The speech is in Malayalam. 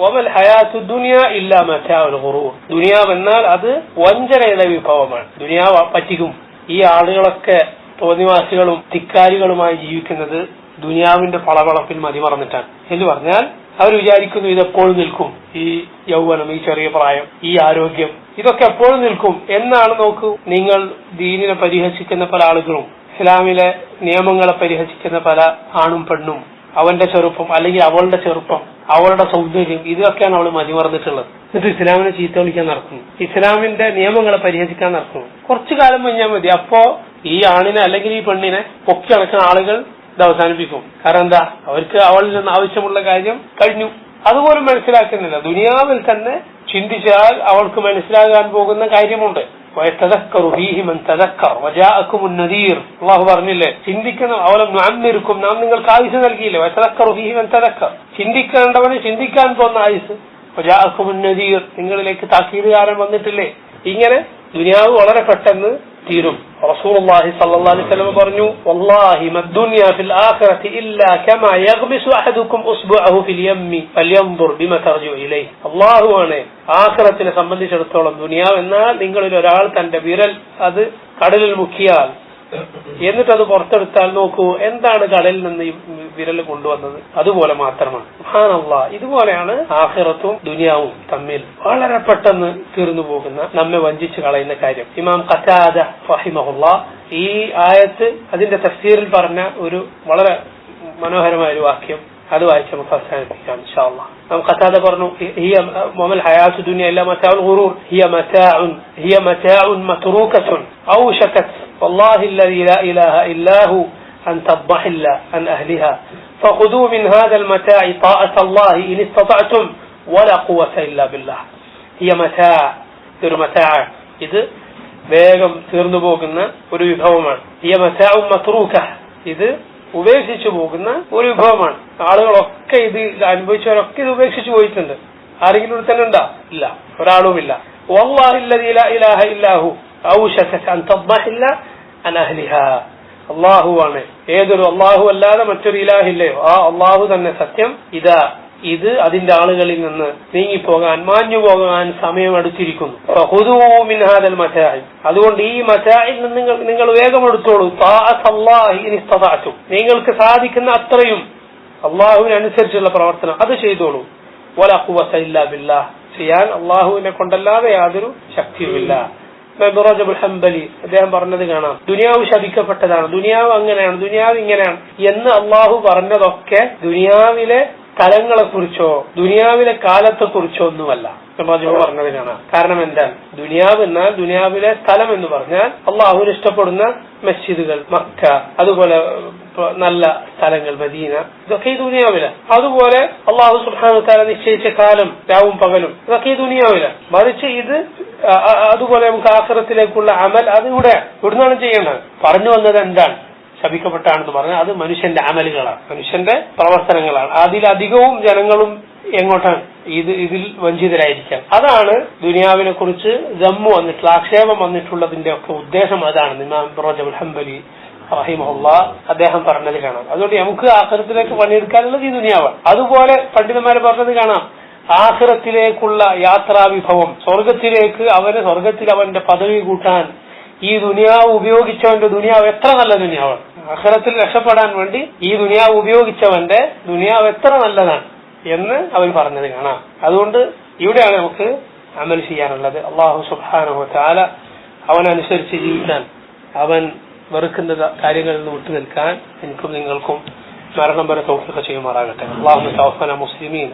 ഒമൽ ഹയാത്തു ദുനിയ ഇല്ല മറ്റാവുൽ ഖുറൂർ ദുനിയാവ് എന്നാൽ അത് വഞ്ചനയുടെ വിഭവമാണ്. ദുനിയാവ് പറ്റിക്കും. ഈ ആളുകളൊക്കെ തോന്നിവാസികളും തിക്കാരികളുമായി ജീവിക്കുന്നത് ദുനിയാവിന്റെ പളവളപ്പിൽ മതിമറന്നിട്ടാണ്. എന്ന് പറഞ്ഞാൽ അവർ വിചാരിക്കുന്നു ഇതെപ്പോഴും നിൽക്കും. ഈ യൗവനം ഈ ചെറിയ പ്രായം ഈ ആരോഗ്യം ഇതൊക്കെ എപ്പോഴും നിൽക്കും. എന്നാണ് നോക്കൂ. നിങ്ങൾ ദീനിനെ പരിഹസിക്കുന്ന പല ആളുകളും ഇസ്ലാമിലെ നിയമങ്ങളെ പരിഹസിക്കുന്ന പല ആണും പെണ്ണും അവന്റെ ചെറുപ്പം അല്ലെങ്കിൽ അവളുടെ ചെറുപ്പം അവളുടെ സൗന്ദര്യം ഇതൊക്കെയാണ് അവൾ മതിമറന്നിട്ടുള്ളത്. എന്നിട്ട് ഇസ്ലാമിനെ ചീത്ത വിളിക്കാൻ നടക്കുന്നു. ഇസ്ലാമിന്റെ നിയമങ്ങളെ പരിഹസിക്കാൻ നടക്കുന്നു. കുറച്ചു കാലം കഴിഞ്ഞാൽ മതി. അപ്പോ ഈ ആണിനെ അല്ലെങ്കിൽ ഈ പെണ്ണിനെ പൊക്കി അടക്കുന്ന ആളുകൾ ഇത് അവസാനിപ്പിക്കും. കാരണം എന്താ? അവർക്ക് അവളിൽ നിന്ന് ആവശ്യമുള്ള കാര്യം കഴിഞ്ഞു. അതുപോലും മനസ്സിലാക്കുന്നില്ല. ദുനിയാവിൽ തന്നെ ചിന്തിച്ചാൽ അവൾക്ക് മനസ്സിലാകാൻ പോകുന്ന കാര്യമുണ്ട്. വയത്തതക്കറു ഫീഹി മൻ തദക്കർ വജാഅക്കും നദീർ അള്ളാഹു പറഞ്ഞില്ലേ ചിന്തിക്കുന്ന അവലം നുഅമ്മിറുക്കും നാം നിങ്ങൾക്ക് ആയുസ് നൽകിയില്ലേ? വയത്തതക്കറു ഫീഹി മൻ തദക്കർ ചിന്തിക്കേണ്ടവന് ചിന്തിക്കാൻ പോകുന്ന ആയുസ്. വജാഅക്കും നദീർ നിങ്ങളിലേക്ക് താക്കീതുകാരൻ വന്നിട്ടില്ലേ? ഇങ്ങനെ ദുനിയാവ് വളരെ പെട്ടെന്ന് തീരും. റസൂലുള്ളാഹി സ്വല്ലല്ലാഹു അലൈഹി വസല്ലം പറഞ്ഞു വല്ലാഹി മദ്ദുനിയ ഫിൽ ആഖിറതി ഇല്ലാ കമാ യഗ്മിസു അഹദുക്കും ഉസ്ബുഅഹു ഫിൽ യമ്മി ഫൽയൻദുർ ബിമ തർജു ഇലൈഹി. അല്ലാഹു ആഖിറത്തിനെ സംബന്ധിച്ചിടത്തോളം ദുനിയാവ് എന്നാൽ നിങ്ങളിൽ ഒരാൾ തന്റെ വിരൽ അത് കടലിൽ മുക്കിയാൽ എന്നിട്ട് അത് പുറത്തെടുത്താൽ നോക്കൂ എന്താണ് കടലിൽ നിന്ന് ഈ വിരൽ കൊണ്ടുവന്നത്? അതുപോലെ മാത്രമാണ്. ഇതുപോലെയാണ് ആഹിറത്തും ദുനിയാവും തമ്മിൽ വളരെ പെട്ടെന്ന് തീർന്നു പോകുന്ന നമ്മെ വഞ്ചിച്ചു കളയുന്ന കാര്യം. ഇമാം കസാദ ഫഹിമഹുള്ള ഈ ആയത്ത് അതിന്റെ തഫ്സീറിൽ പറഞ്ഞ ഒരു വളരെ മനോഹരമായ ഒരു വാക്യം അത് വായിച്ച് നമുക്ക് അവസാനിപ്പിക്കാം ഇൻഷാല്ല നാം കഥാത പറഞ്ഞു ഹിയ മൊമൽ ഹയാത്തു ദുനിയ ഇല്ല ഹിയ മറ്റാഉൻ ഹിയ മറ്റാഉൻ മത്റൂകത്തുൻ ഔ والله الذي لا إله إلا هو أن تضحل عن أهلها فخذوا من هذا المتاع طاعة الله إن استطعتم ولا قوة إلا بالله هي متاع ഒരു മറ്റാ ഇത് വേഗം തീർന്നു പോകുന്ന ഒരു വിഭവമാണ് ഹിയ മറ്റാഉം മത്രൂക്ക ഇത് ഉപേക്ഷിച്ചു പോകുന്ന ഒരു വിഭവമാണ് ആളുകളൊക്കെ ഇത് അനുഭവിച്ചവരൊക്കെ ഇത് ഉപേക്ഷിച്ചു പോയിട്ടുണ്ട് ആരെങ്കിലും ഇവിടെ തന്നെ ഉണ്ടോ ഇല്ല ഒരാളുമില്ല ഇലാഹ ഇല്ലാഹു അള്ളാഹുവാണ് ഏതൊരു അള്ളാഹു അല്ലാതെ മറ്റൊരു ഇലാഹില്ലയോ. ആ അള്ളാഹു തന്നെ സത്യം. ഇതാ ഇത് അതിന്റെ ആളുകളിൽ നിന്ന് നീങ്ങിപ്പോകാൻ മാഞ്ഞു പോകാൻ സമയം അടുത്തിരിക്കുന്നു അതുകൊണ്ട് ഈ മറ്റായിൽ നിന്ന് നിങ്ങൾ നിങ്ങൾ വേഗം എടുത്തോളൂ. നിങ്ങൾക്ക് സാധിക്കുന്ന അത്രയും അള്ളാഹുവിനനുസരിച്ചുള്ള പ്രവർത്തനം അത് ചെയ്തോളൂ. വല ഇല്ലാ ചെയ്യാൻ അള്ളാഹുവിനെ കൊണ്ടല്ലാതെ യാതൊരു ശക്തിയുമില്ല. റജബുൽ ഹംബലി അദ്ദേഹം പറഞ്ഞത് കാണാം. ദുനിയാവ് ശപിക്കപ്പെട്ടതാണ്. ദുനിയാവ് അങ്ങനെയാണ് ദുനിയാവ് ഇങ്ങനെയാണ്. എന്ന് അള്ളാഹു പറഞ്ഞതൊക്കെ ദുനിയാവിലെ സ്ഥലങ്ങളെ കുറിച്ചോ ദുനിയാവിലെ കാലത്തെ കുറിച്ചോ ഒന്നുമല്ല റജബ് പറഞ്ഞത് കാണാം. കാരണം എന്താണ് ദുനിയാവ് എന്നാൽ ദുനിയാവിലെ സ്ഥലം എന്ന് പറഞ്ഞാൽ അള്ളാഹുവിന് ഇഷ്ടപ്പെടുന്ന മസ്ജിദുകൾ മക്ക അതുപോലെ നല്ല സ്ഥലങ്ങൾ മദീന ഇതൊക്കെ ഈ ദുനിയാവില. അതുപോലെ അള്ളാഹു സുഹാൻ താല നിശ്ചയിച്ച കാലം രാവും പകലും ഇതൊക്കെ ഈ ദുനിയാവില. മറിച്ച് ഇത് അതുപോലെ നമുക്ക് ആക്രത്തിലേക്കുള്ള അമൽ അത് ഇവിടെ ഇവിടുന്നാണ് ചെയ്യേണ്ടത്. പറഞ്ഞു വന്നത് എന്താണ്? ശപിക്കപ്പെട്ടാണെന്ന് പറഞ്ഞാൽ അത് മനുഷ്യന്റെ അമലുകളാണ്. മനുഷ്യന്റെ പ്രവർത്തനങ്ങളാണ്. അതിലധികവും ജനങ്ങളും എങ്ങോട്ടാണ്? ഇത് ഇതിൽ വഞ്ചിതരായിരിക്കാം. അതാണ് ദുനിയാവിനെ കുറിച്ച് ജമ്മു വന്നിട്ടുള്ള ആക്ഷേപം വന്നിട്ടുള്ളതിന്റെ ഒക്കെ ഉദ്ദേശം അതാണ്. ഇമാം റോജബുൽ ഹംബലി റഹിമുള്ള അദ്ദേഹം പറഞ്ഞത് കാണാം. അതുകൊണ്ട് നമുക്ക് ആഖിറത്തിലേക്ക് പണിയെടുക്കാനുള്ളത് ഈ ദുനിയാവാണ്. അതുപോലെ പണ്ഡിതന്മാരെ പറഞ്ഞത് കാണാം. ആഹ്റത്തിലേക്കുള്ള യാത്രാവിഭവം സ്വർഗത്തിലേക്ക് അവന് സ്വർഗത്തിൽ അവന്റെ പദവി കൂട്ടാൻ ഈ ദുനിയാവ് ഉപയോഗിച്ചവന്റെ ദുനിയാവ് എത്ര നല്ല ദുനിയാവാണ്. അഹ്റത്തിൽ രക്ഷപ്പെടാൻ വേണ്ടി ഈ ദുനിയാവ് ഉപയോഗിച്ചവന്റെ ദുനിയാവ് എത്ര നല്ലതാണ് എന്ന് അവൻ പറഞ്ഞത് കാണാം. അതുകൊണ്ട് ഇവിടെയാണ് നമുക്ക് അമൽ ചെയ്യാനുള്ളത്. അള്ളാഹു സുബാനഹു താല അവനനുസരിച്ച് ജീവിക്കാൻ അവൻ വെറുക്കുന്ന കാര്യങ്ങളിൽ നിന്ന് വിട്ടു നിൽക്കാൻ എനിക്കും നിങ്ങൾക്കും മരണം വരെ തൗഫീഖ് ചെയ്യുമാറാകട്ടെ അള്ളാഹു മുസ്ലിമീൻ